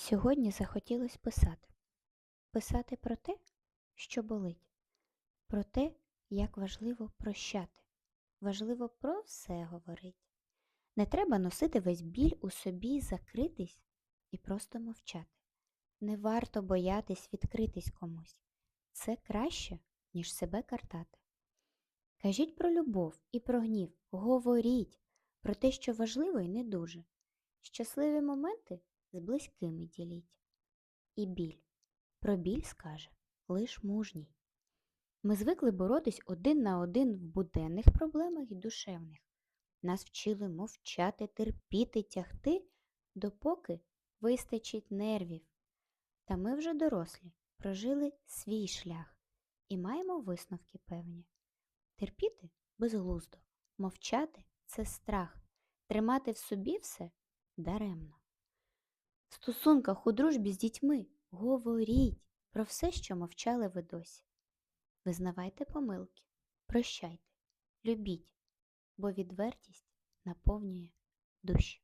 Сьогодні захотілося писати. Писати про те, що болить, про те, як важливо прощати. Важливо про все говорить. Не треба носити весь біль у собі, закритись і просто мовчати. Не варто боятись відкритись комусь. Це краще, ніж себе картати. Кажіть про любов і про гнів, говоріть про те, що важливо і не дуже. Щасливі моменти з близькими діліть. І біль. Про біль скаже лиш мужній. Ми звикли боротись один на один в буденних проблемах і душевних. Нас вчили мовчати, терпіти, тягти, допоки вистачить нервів. Та ми вже дорослі, прожили свій шлях і маємо висновки певні. Терпіти безглуздо, мовчати це страх, тримати в собі все даремно. Стосунках у дружбі з дітьми говоріть про все, що мовчали ви досі. Визнавайте помилки, прощайте, любіть, бо відвертість наповнює душі.